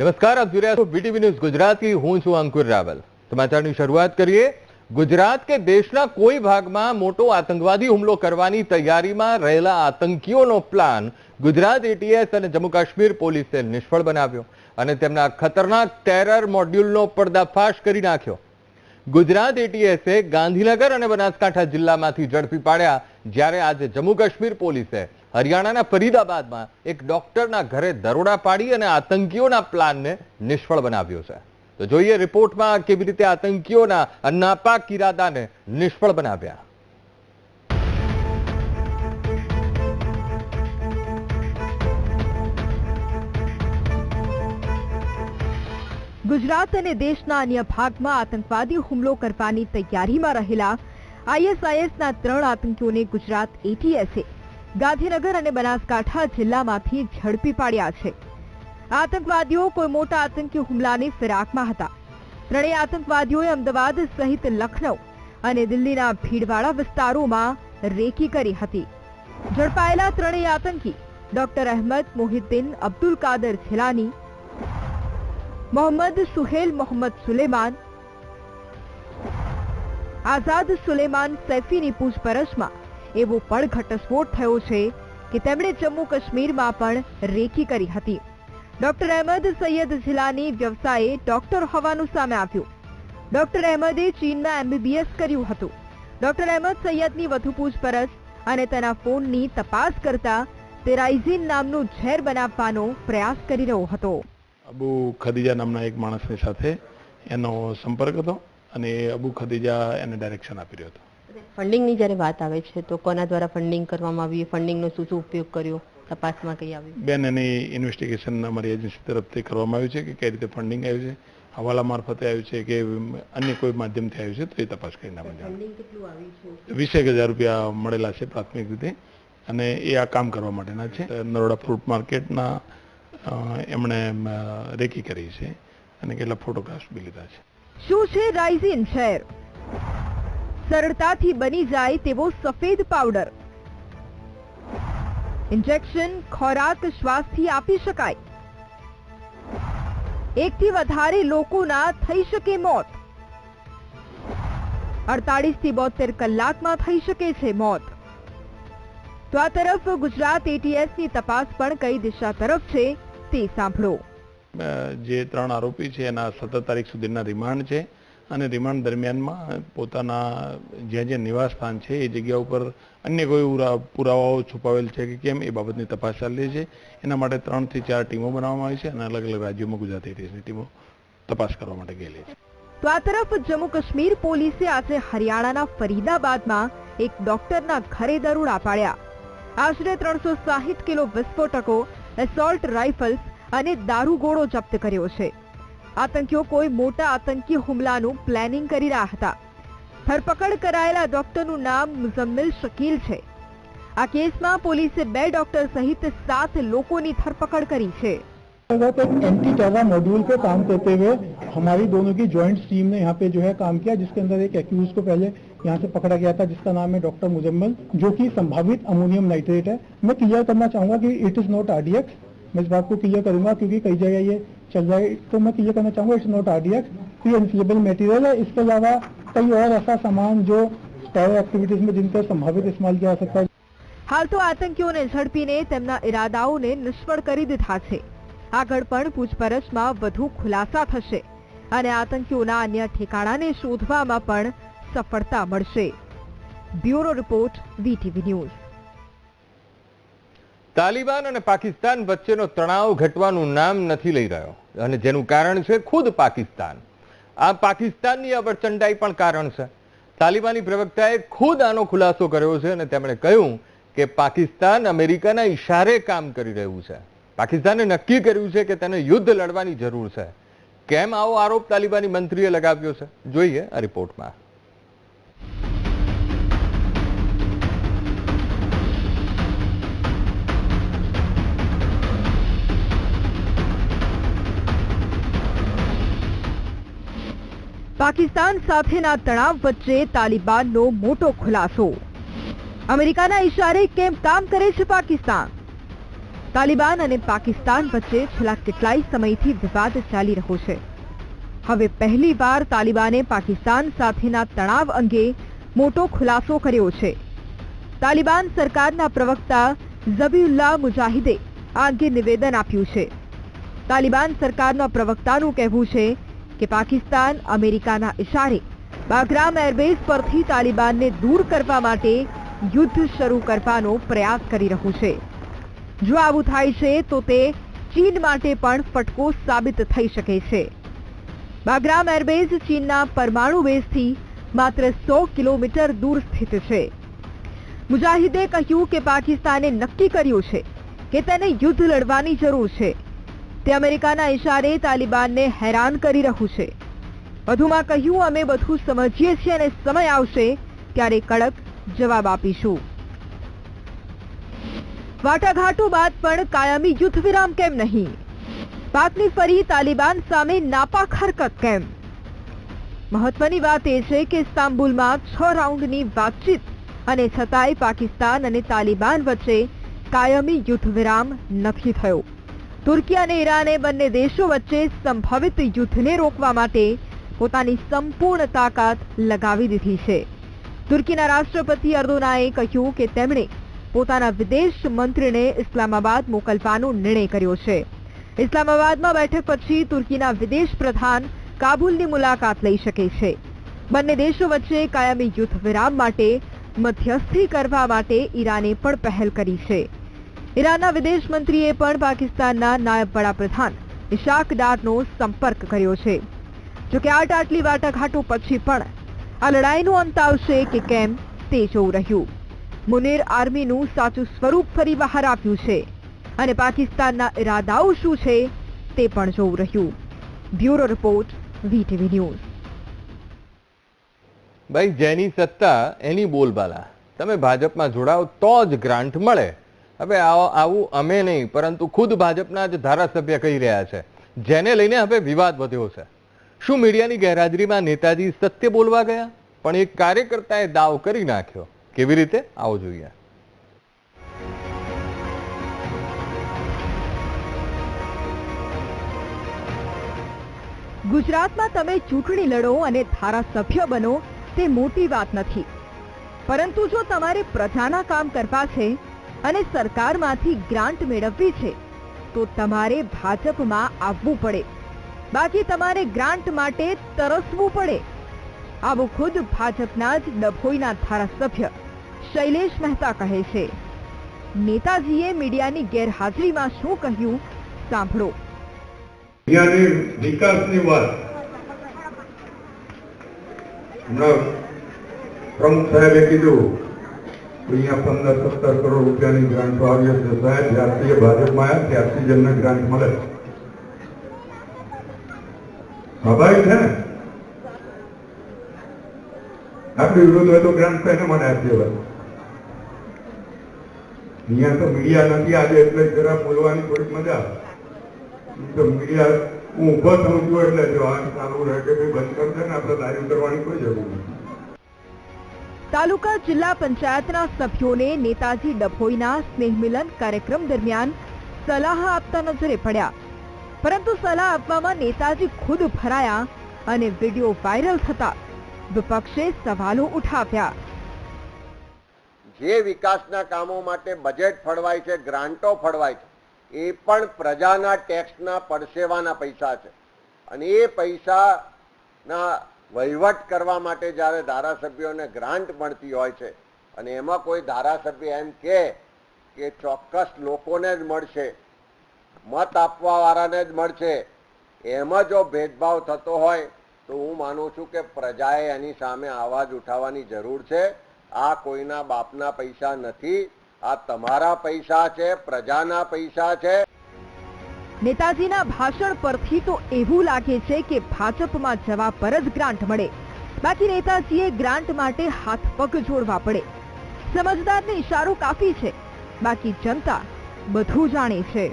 નમસ્કાર, આપ જોઈ રહ્યા છો બીટીવી ન્યૂઝ ગુજરાતી હું છું અંકુર રાવલ. સમાચારની શરૂઆત કરીએ. ગુજરાત કે દેશના કોઈ ભાગમાં મોટો આતંકવાદી હુમલો કરવાની તૈયારીમાં રહેલા આતંકીઓનો પ્લાન ગુજરાત એટીએસ અને જમ્મુ કાશ્મીર પોલીસે નિષ્ફળ બનાવ્યો અને તેમના ખતરનાક ટેરર મોડ્યુલનો પર્દાફાશ કરી નાખ્યો. ગુજરાત એટીએસે ગાંધીનગર અને બનાસકાંઠા જિલ્લામાંથી ઝડપી પાડ્યા જ્યારે આજે જમ્મુ કાશ્મીર પોલીસે હરિયાણાના ફરીદાબાદમાં એક ડોક્ટરના ઘરે દરોડા પાડી અને આતંકીઓના પ્લાનને નિષ્ફળ બનાવ્યો છે. તો જોઈએ રિપોર્ટમાં કેવી રીતે આતંકીઓના નાપાક ઇરાદાને નિષ્ફળ બનાવ્યા. ગુજરાત અને દેશના અન્ય ભાગમાં આતંકવાદી હુમલો કરવાની તૈયારીમાં રહેલા આઈએસઆઈએસના ત્રણ આતંકીઓને ગુજરાત એટીએસે, ગાંધીનગર અને બનાસકાંઠા જિલ્લામાંથી ઝડપી પાડ્યા છે. આતંકવાદીઓ કોઈ મોટા આતંકી હુમલાની ફિરાકમાં હતા. ત્રણેય આતંકવાદીઓએ અમદાવાદ સહિત લખનૌ અને દિલ્હીના ભીડવાળા વિસ્તારોમાં રેકી કરી હતી. ઝડપાયેલા ત્રણેય આતંકી ડોક્ટર અહેમદ મોહિદ્દીન અબ્દુલ કાદર છેલાની મોહમ્મદ સુહેલ મોહમ્મદ સુલેમાન આઝાદ સુલેમાન સૈફીની પૂછપરછમાં એવો પણ ઘટસ્ફોટ થયો છે કે તેમણે જમ્મુ કાશ્મીરમાં પણ રેકી કરી હતી ડોક્ટર અહેમદ સૈયદ જિલ્લાની વ્યવસાયે ડોક્ટર હોવાનું સામે આવ્યું ડોક્ટર અહેમદે ચીનમાં એમબીબીએસ કર્યું હતું ડોક્ટર અહેમદ સૈયદની વધુ પૂછપરછ અને તેના ફોનની તપાસ કરતા તે રાઇઝિન નામનું ઝેર બનાવવાનો પ્રયાસ કરી રહ્યો હતો અબુ ખદીજા નામના એક માણસની સાથે એનો સંપર્ક હતો અને અબુ ખદીજા એને ડાયરેક્શન આપી રહ્યો હતો. ફંડિંગની જ્યારે વાત આવે છે તો કોના દ્વારા ફંડિંગ કરવામાં આવી ફંડિંગનો શું શું ઉપયોગ કર્યો? તપાસમાં કઈ આવ્યું? બેન એની ઇન્વેસ્ટિગેશન અમારી એજન્સી તરફથી કરવામાં આવ્યું છે કે કઈ રીતે ફંડિંગ આવ્યું છે હવાલા મારફતે આવ્યું છે કે અન્ય કોઈ માધ્યમથી આવ્યું છે તો એ તપાસ કરીને આપણે આવ્યું વીસેક હજાર રૂપિયા મળેલા છે પ્રાથમિક રીતે અને એ આ કામ કરવા માટેના છે. નરોડા ફ્રૂટ માર્કેટના એમણે રેકી કરી છે અને કેટલા ફોટોગ્રાફ્સ બી લીધા છે. શું છે રાઇઝિન શહેર સરળતાથી બની જાય તેવો સફેદ પાવડર ઇન્જેક્શન ખોરાક શ્વાસથી આપી શકાય. એકથી વધારે લોકોના થઈ શકે મોત. અડતાલીસથી બોતેર કલાકમાં થઈ શકે છે મોત. તો આ તરફ ગુજરાત એટીએસની તપાસ પણ કઈ દિશા તરફ છે? તે સાંભળો. જે ત્રણ આરોપી છે એના સત્તર તારીખ સુધીના રિમાન્ડ છે અને રિમાન્ડ દરમિયાનમાં પોતાના જ્યાં જ્યાં નિવાસ સ્થાન છે એ જગ્યા ઉપર અન્ય કોઈ પુરાવાઓ છુપાવેલ છે કે કેમ એ બાબતની તપાસ ચાલી છે. એના માટે ત્રણથી ચાર ટીમો બનાવવામાં આવી છે અને અલગ અલગ રાજ્યોમાં ગુજરાત એટીએસની ટીમો તપાસ કરવા માટે ગયેલી છે. તો આ તરફ જમ્મુ કાશ્મીર પોલીસે આજે હરિયાણાના ફરીદાબાદમાં એક ડોક્ટરના ઘરે દરોડા પાડ્યા. આશરે ત્રણસો સાહીઠ કિલો વિસ્ફોટકો એસોલ્ટ રાઇફલ્સ અને દારૂગોળો જપ્ત કર્યો છે. આતંકીઓ કોઈ મોટા આતંકી હુમલાનું પ્લાનિંગ કરી રહ્યા હતા. ધરપકડ કરાયેલા ડોક્ટરનું નામ મુઝમ્મિલ શકીલ છે. આ કેસમાં પોલીસે બે ડોક્ટર સહિત સાત લોકોની ધરપકડ કરી છે. अंतर्गत एक एंटी टेरर मॉड्यूल पे काम करते हुए हमारी दोनों की ज्वाइंट टीम ने यहाँ पे जो है काम किया जिसके अंदर एक एक्यूज को पहले यहाँ से पकड़ा गया था जिसका नाम है डॉक्टर मुजम्मल जो कि संभावित अमोनियम नाइट्रेट है मैं क्लियर करना चाहूंगा कि इट इज नॉट आरडीएक्स मैं इस बात को क्लियर करूंगा क्योंकि कई जगह ये चल रहा है तो मैं क्लियर करना चाहूंगा इट्स नॉट आरडीएक्स ये इन्फ्लेबल मटेरियल है इसके अलावा कई और ऐसा सामान जो टेरर एक्टिविटीज में जिनका संभावित इस्तेमाल किया जा सकता है હાલ તો આતંકીઓને ઝડપીને તેમના ઈરાદાઓને નિષ્ફળ કરી દીધા છે આગળ પણ પૂછપરછમાં વધુ ખુલાસા થશે અને આતંકીઓના અન્ય ઠેકાણાને શોધવામાં પણ સફળતા મળશે. Bureau report, VTV news. Taliban અને પાકિસ્તાન વચ્ચેનો તણાવ ઘટવાનું નામ નથી લઈ રહ્યો અને જેનું કારણ છે ખુદ પાકિસ્તાન. આ પાકિસ્તાનની અવરચંડાઈ પણ કારણ છે. તાલિબાની પ્રવક્તાએ ખુદ આનો ખુલાસો કર્યો છે અને તેમણે કહ્યું કે પાકિસ્તાન અમેરિકાના ઈશારે કામ કરી રહ્યું છે. પાકિસ્તાને નક્કી કર્યું છે કે તેને યુદ્ધ લડવાની જરૂર છે. કેમ આવો આરોપ તાલિબાની મંત્રીએ લગાવ્યો છે? જોઈએ આ રિપોર્ટમાં. પાકિસ્તાન સાથેના તણાવ વચ્ચે તાલિબાનનો મોટો ખુલાસો. અમેરિકાના ઇશારે કેમ કામ કરે છે પાકિસ્તાન? તાલિબાન અને પાકિસ્તાન વચ્ચે છેલ્લા કેટલાય સમયથી વિવાદ ચાલી રહ્યો છે. હવે પહેલીવાર તાલિબાને પાકિસ્તાન સાથેના તણાવ અંગે મોટો ખુલાસો કર્યો છે. તાલિબાન સરકારના પ્રવક્તા ઝબીઉલ્લા મુજાહિદે આ અંગે નિવેદન આપ્યું છે. તાલિબાન સરકારના પ્રવક્તાનું કહેવું છે કે પાકિસ્તાન અમેરિકાના ઇશારે બાગ્રામ એરબેઝ પરથી તાલિબાનને દૂર કરવા માટે યુદ્ધ શરૂ કરવાનો પ્રયાસ કરી રહ્યું છે. જો આવું થાય છે, તો તે ચીન માટે પણ ફટકો સાબિત થઈ શકે છે. બાગ્રામ એરબેઝ ચીનના પરમાણુ બેઝથી માત્ર સો કિલોમીટર દૂર સ્થિત છે. મુજાહિદે કહ્યું કે પાકિસ્તાને નક્કી કર્યું છે કે તેને યુદ્ધ લડવાની જરૂર છે. તે અમેરિકાના ઇશારે તાલિબાનને હેરાન કરી રહ્યું છે. વધુમાં કહ્યું, અમે બધું સમજીએ છીએ અને સમય આવશે ત્યારે કડક જવાબ આપીશું. વાટાઘાટો બાદ પણ કાયમી યુદ્ધ વિરામ કેમ નહીં? પાકની ફરી તાલિબાન સામે નાપાક હરકત કેમ? મહત્વની વાત એ છે કે ઇસ્તાંબુલમાં છ રાઉન્ડની વાતચીત અને છતાંય પાકિસ્તાન અને તાલિબાન વચ્ચે કાયમી યુદ્ધ વિરામ નથી થયો. તુર્કી અને ઈરાને બંને દેશો વચ્ચે સંભવિત યુદ્ધને રોકવા માટે પોતાની સંપૂર્ણ તાકાત લગાવી દીધી છે. તુર્કીના રાષ્ટ્રપતિ અર્દોનાએ કહ્યું કે તેમણે પોતાના વિદેશ મંત્રીને ઇસ્લામાબાદ મોકલવાનો નિર્ણય કર્યો છે. ઇસ્લામાબાદમાં બેઠક પછી તુર્કીના વિદેશ પ્રધાન કાબુલની મુલાકાત લઈ શકે છે. બંને દેશો વચ્ચે કાયમી યુદ્ધ વિરામ માટે મધ્યસ્થી કરવા માટે ઈરાને પણ પહેલ કરી છે. ઈરાનના વિદેશ મંત્રીએ પણ પાકિસ્તાનના નાયબ વડાપ્રધાન ઇશાક ડારનો સંપર્ક કર્યો છે. જોકે આટ આટલી વાટાઘાટો પછી પણ આ લડાઈનો અંત આવશે કે કેમ તે જોવું રહ્યું. મુનીર આર્મીનું સાચું સ્વરૂપ ફરી બહાર આવ્યું છે. અને પાકિસ્તાનના ઇરાદાઓ શું છે તે પણ જોવું રહ્યું. Bureau report, VTV news. ભાઈ, જેની સત્તા એની બોલબાલા. તમે ભાજપમાં જોડાઓ તો જ ગ્રાન્ટ મળે. હવે આવો- આવું અમે નહીં, પરંતુ ખુદ ભાજપના જ ધારાસભ્ય કહી રહ્યા છે. જેને લઈને હવે વિવાદ વધ્યો છે. શું મીડિયાની ગેરહાજરીમાં નેતાજી સત્ય બોલવા ગયા? પણ એક કાર્યકર્તાએ દાવ કરી નાખ્યો. કેવી રીતે આવો જોઈએ? ગુજરાતમાં તમે ચૂંટણી લડો અને ધારાસભ્ય બનો તે મોટી વાત નથી. પરંતુ જો તમારે પ્રજાના કામ કરવા છે અને સરકારમાંથી ગ્રાન્ટ મેળવવી છે, તો તમારે ભાજપમાં આવવું પડે. બાકી તમારે ગ્રાન્ટ માટે તરસવું પડે. આવું ખુદ ભાજપના જ ડભોઈના ધારાસભ્ય શૈલેષ મહેતા કહે છે, નેતાજીએ મીડિયાની ગેરહાજરીમાં શું કહ્યું, સાંભળો. વિકાસની વાત પ્રમુખ સાહેબે કીધું, અહીંયા પંદર સત્તર કરોડ રૂપિયાની ગ્રાન્ટો આવી હશે સાહેબ, જ્યારથી ભાજપમાં આવ્યા ત્યારથી જ ગ્રાન્ટ મળે. સ્વાભાવિક છે ને? આપણી વિરોધ હોય તો તો એને મને આપી દેવાય અહીંયા તો મીડિયા નથી, આજે એટલે જરા બોલવાની થોડીક મજા તો મીડિયા, હું ઊભો થઉં છું એટલે જો આ ચાલુ રહે કે ભાઈ બંધ કરશે ને, આપણે તારીફ કરવાની કોઈ જરૂર નથી. તાલુકા જિલ્લા પંચાયતના સભ્યોને નેતાજી ડભોઈના સ્નેહ મિલન કાર્યક્રમ દરમિયાન સલાહ આપતા નજરે પડ્યા. પરંતુ સલાહ આપવામાં નેતાજી ખુદ ભરાયા અને વીડિયો વાયરલ થતા વિપક્ષે સવાલો ઉઠાવ્યા. જે વિકાસના કામો માટે બજેટ ફળવાય છે, ગ્રાન્ટો ફળવાય છે, એ પણ પ્રજાના ટેક્સના પરસેવાના પૈસા છે. અને એ પૈસાના વહીવટ કરવા માટે જ્યારે ધારાસભ્યોને ગ્રાન્ટ મળતી હોય છે, અને એમાં કોઈ ધારાસભ્ય એમ કહે કે ચોક્કસ લોકોને જ મળશે, મત આપવા વાળાને જ મળશે, એમાં જો ભેદભાવ થતો હોય તો હું માનું છું કે પ્રજાએ એની સામે આવાજ ઉઠાવવાની જરૂર છે. આ કોઈના બાપના પૈસા નથી. આ તમારા પૈસા છે, પ્રજાના પૈસા છે. નેતાજીના ભાષણ પરથી તો એવું લાગે છે કે ભાજપમાં જવા પર જ ગ્રાન્ટ મળે. બાકી નેતાજીએ ગ્રાન્ટ માટે હાથ પગ જોડવા પડે. સમજદારને ઇશારો કાફી છે. બાકી જનતા બધું જાણે છે.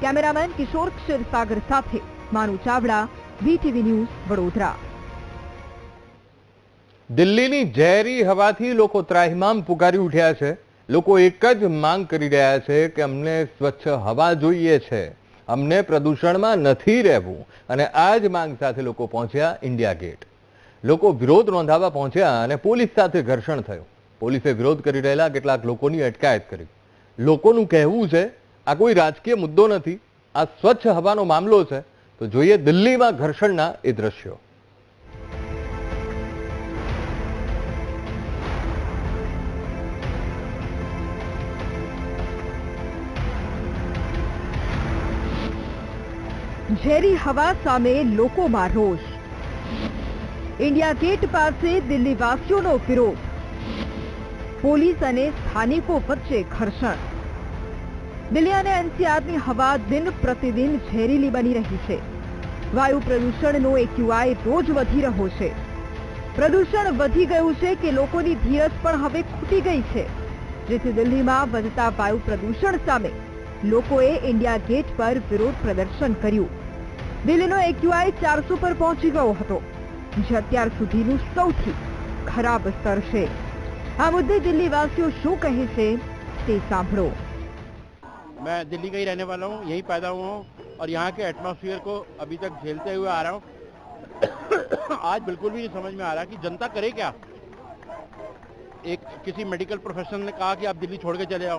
કેમેરામેન કિશોર ક્ષીરસાગર સાથે માનુ ચાવડા વીટીવી ન્યૂઝ વડોદરા. દિલ્હીની ઝેરી હવાથી લોકો ત્રાહિમામ પુકારી ઉઠ્યા છે. લોકો એક જ માંગ કરી રહ્યા છે કે અમને સ્વચ્છ હવા જોઈએ છે. અમને પ્રદૂષણમાં નથી રહેવું. અને આ જ માંગ સાથે લોકો પહોંચ્યા ઇન્ડિયા ગેટ. લોકો વિરોધ નોંધાવવા પહોંચ્યા અને પોલીસ સાથે ઘર્ષણ થયું. પોલીસે વિરોધ કરી રહેલા કેટલાક લોકોની અટકાયત કરી. લોકોનું કહેવું છે, આ કોઈ રાજકીય મુદ્દો નથી. આ સ્વચ્છ હવાનો મામલો છે. તો જોઈએ દિલ્હીમાં ઘર્ષણના એ દ્રશ્યો. ઝેરી હવા સામે લોકોમાં રોષ. ઇન્ડિયા ગેટ પાસે દિલ્હીવાસીઓનો વિરોધ. પોલીસ અને સ્થાનિકો વચ્ચે ઘર્ષણ. દિલ્હી અને એનસીઆરની હવા દિન પ્રતિદિન ઝેરીલી બની રહી છે. વાયુ પ્રદૂષણનો એક્યુઆઈ રોજ વધી રહ્યો છે. પ્રદૂષણ વધી ગયું છે કે લોકોની ધીરજ પણ હવે ખૂટી ગઈ છે. જેથી દિલ્હીમાં વધતા વાયુ પ્રદૂષણ સામે લોકોએ ઇન્ડિયા ગેટ પર વિરોધ પ્રદર્શન કર્યું. દિલ્હીનો એક્યુઆઈ ચારસો પર પહોંચી ગયો હતો, જે અત્યાર સુધીનું સૌથી ખરાબ સ્તર છે. આ મુદ્દે દિલ્હીવાસીઓ શું કહે છે તે સાંભળો. मैं दिल्ली का ही रहने वाला हूँ, यहीं पैदा हुआ हूँ और यहाँ के एटमॉस्फेयर को अभी तक झेलते हुए आ रहा हूँ। आज बिल्कुल भी नहीं समझ में आ रहा कि जनता करे क्या। एक किसी मेडिकल प्रोफेशनल ने कहा कि आप दिल्ली छोड़ के चले आओ।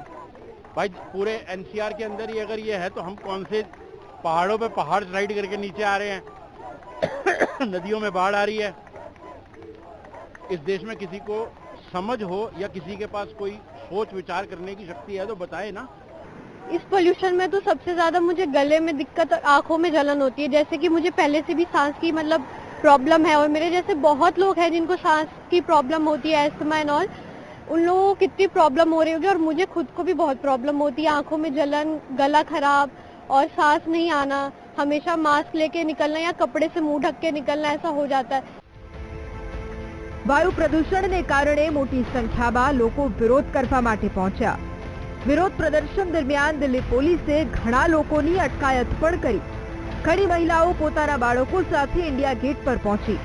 भाई, पूरे एनसीआर के अंदर ही अगर ये है तो हम कौन से पहाड़ों पे पहाड़ राइड करके नीचे आ रहे हैं? नदियों में बाढ़ आ रही है। इस देश में किसी को समझ हो या किसी के पास कोई सोच विचार करने की शक्ति है तो बताए ना। इस पोल्यूशन में तो सबसे ज्यादा मुझे गले में दिक्कत और आंखों में जलन होती है जैसे कि मुझे पहले से भी सांस की मतलब प्रॉब्लम है और मेरे जैसे बहुत लोग हैं जिनको सांस की प्रॉब्लम होती है एस्थमा एंड ऑल उन लोगों को कितनी प्रॉब्लम हो रही होगी और मुझे खुद को भी बहुत प्रॉब्लम होती है आंखों में जलन गला खराब और सांस नहीं आना हमेशा मास्क लेके निकलना या कपड़े से मुंह ढक के निकलना ऐसा हो जाता है વાયુ પ્રદૂષણને કારણે મોટી સંખ્યામાં લોકો વિરોધ કરવા માટે પહોંચ્યા વિરોધ પ્રદર્શન દરમિયાન દિલ્હી પોલીસે ઘણા લોકોની અટકાયત પણ કરી ઘણી મહિલાઓ પોતાના બાળકો સાથે ઇન્ડિયા ગેટ પર પહોંચી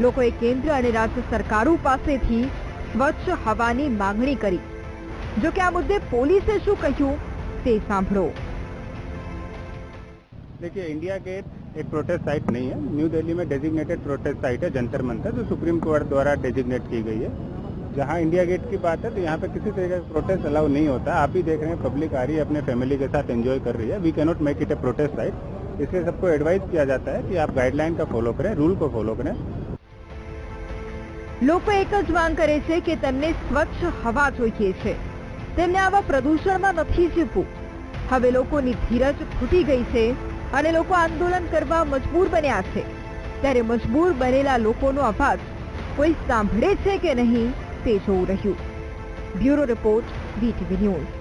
લોકોએ કેન્દ્ર અને રાજ્ય સરકારો પાસેથી સ્વચ્છ હવાની માંગણી કરી જો કે આ મુદ્દે પોલીસે શું કહ્યું તે સાંભળો देखिए इंडिया गेट एक प्रोटेस्ट साइट नहीं है न्यू दिल्ली में डेजिग्नेटेड प्रोटेस्ट साइट है जंतर मंतर जो सुप्रीम कोर्ट द्वारा डेजिग्नेट की गई है जहाँ इंडिया गेट की बात है तो यहाँ पे किसी तरीके का प्रोटेस्ट अलाउ नहीं होता आप ही देख रहे हैं पब्लिक आ रही है अपने फैमिली के साथ एंजॉय कर रही है we cannot make it a protest site इसलिए सबको एडवाइस किया जाता है कि आप गाइडलाइन का फॉलो करें रूल को फॉलो करें લોકો એક જ માંગ કરે છે કે તેમને સ્વચ્છ હવા જોઈએ છે તેમને આવા પ્રદૂષણમાં નથી જીવવું હવે લોકોની ધીરજ ખૂટી ગઈ છે અને લોકો આંદોલન કરવા મજબૂર બન્યા છે ત્યારે મજબૂર બનેલા લોકોનો અવાજ કોઈ સાંભળે છે કે નહીં તે જોવું રહ્યું બ્યુરો રિપોર્ટ વીટીવી ન્યૂઝ